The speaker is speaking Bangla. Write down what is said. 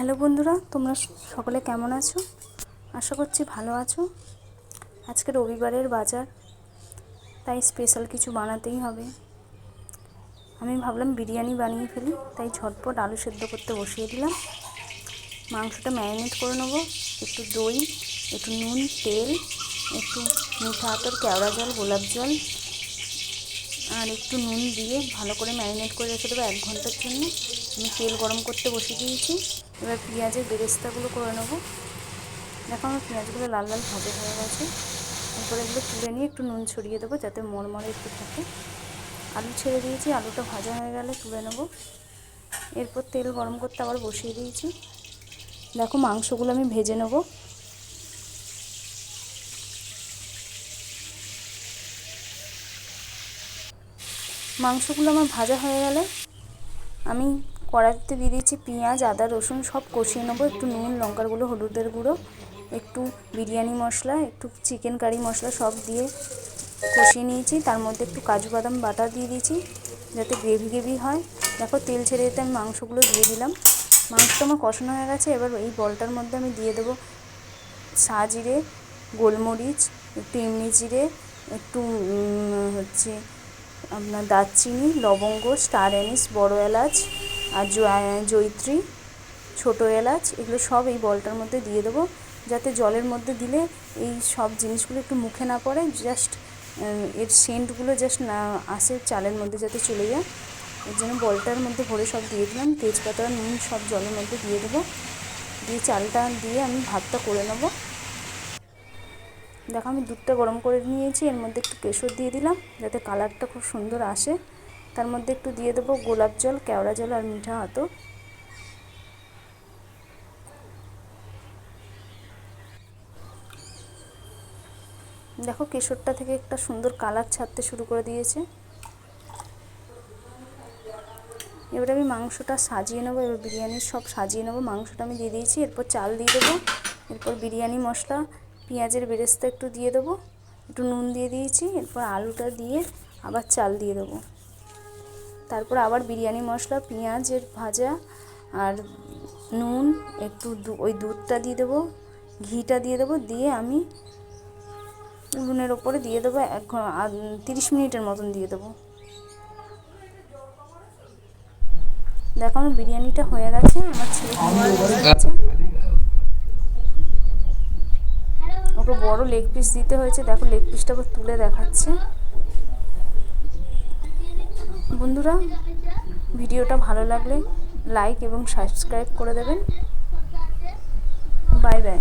হ্যালো বন্ধুরা, তোমরা সকলে কেমন আছো? আশা করছি ভালো আছো। আজকে রবিবারের বাজার, তাই স্পেশাল কিছু বানাতেই হবে। আমি ভাবলাম বিরিয়ানি বানিয়ে ফেলি, তাই ঝটপট আলু সেদ্ধ করতে বসিয়ে দিলাম। মাংসটা ম্যারিনেট করে নেব, একটু দই, একটু নুন, তেল, একটু মিঠা আতর, কেওড়া জল, গোলাপ জল, আর একটু নুন দিয়ে ভালো করে ম্যারিনেট করে রেখে দেবো এক ঘণ্টার জন্য। আমি তেল গরম করতে বসিয়ে দিয়েছি। এবার পেঁয়াজের বেরেস্তাগুলো করে নেব। দেখো আমার পেঁয়াজগুলো লাল লাল ভাজা হয়ে গেছে। এরপরে এগুলো তুলে নিয়ে একটু নুন ছড়িয়ে দেবো যাতে মরমরে একটু থাকে। আলু ছেড়ে দিয়েছি, আলুটা ভাজা হয়ে গেলে তুলে নেব। এরপর তেল গরম করতে আবার বসিয়ে দিয়েছি। দেখো মাংসগুলো আমি ভেজে নেব। মাংসগুলো আমার ভাজা হয়ে গেলে আমি কড়াইতে দিয়ে দিচ্ছি পেঁয়াজ, আদা, রসুন, সব কষিয়ে নেব। একটু নুন লঙ্কার গুঁড়ো হলুদের গুঁড়ো, একটু বিরিয়ানি মশলা, একটু চিকেন কারি মশলা সব দিয়ে কষিয়ে নিয়েছি। তার মধ্যে একটু কাজু বাদাম বাটা দিয়ে দিয়েছি যাতে গ্রেভি গ্রেভি হয়। দেখো তেল ছেড়ে দিতে আমি মাংসগুলো দিয়ে দিলাম। মাংসটা আমার কষানো হয়ে গেছে। এবার এই বলটার মধ্যে আমি দিয়ে দেবো সা জিরে, গোলমরিচ, একটু এমনি জিরে, একটু হচ্ছে আপনার দারচিনি, লবঙ্গ, স্টার অ্যানিস বড় এলাচ আর জয়িত্রী, ছোটো এলাচ, এগুলো সব এই বলটার মধ্যে দিয়ে দেবো। যাতে জলের মধ্যে দিলে এই সব জিনিসগুলো একটু মুখে না পড়ে জাস্ট এর সেন্টগুলো জাস্ট না আসে চালের মধ্যে যাতে চলে যায়। এর জন্য বলটার মধ্যে ভরে সব দিয়ে দিলাম। তেজপাতা, নুন সব জলের মধ্যে দিয়ে দেবো। দিয়ে চালটা দিয়ে আমি ভাতটা করে নেব। দেখো আমি দুধটা গরম করে নিয়েছি, এর মধ্যে একটু কেশর দিয়ে দিলাম, যাতে কালারটা খুব সুন্দর আসে। তার মধ্যে একটু দিয়ে দেবো গোলাপ জল, কেওড়া জল আর মিঠা হাতো দেখো কেশরটা থেকে একটা সুন্দর কালার ছাড়তে শুরু করে দিয়েছে। এবার আমি মাংসটা সাজিয়ে নেব, এবার বিরিয়ানির সব সাজিয়ে নেব। মাংসটা আমি দিয়ে দিয়েছি, এরপর চাল দিয়ে দেবো, এরপর বিরিয়ানি মশলা, পেঁয়াজের বেরেস্তা একটু দিয়ে দেবো, একটু নুন দিয়ে দিয়েছি, এরপর আলুটা দিয়ে আবার চাল দিয়ে দেবো। তারপর আবার বিরিয়ানি মশলা, পেঁয়াজের ভাজা আর নুন, একটু ওই দুধটা দিয়ে দেবো, ঘিটা দিয়ে দেবো, দিয়ে আমি উনুনের ওপরে দিয়ে দেবো এক তিরিশ মিনিটের মতন দিয়ে দেবো। দেখো আমার বিরিয়ানিটা হয়ে গেছে, আমার ছেলে ওকে বড় লেগ পিস দিতে হয়েছে, দেখো লেগ পিসটা তুলে দেখাচ্ছে। বন্ধুরা ভিডিওটা ভালো লাগলে লাইক এবং সাবস্ক্রাইব করে দেবেন। Bye bye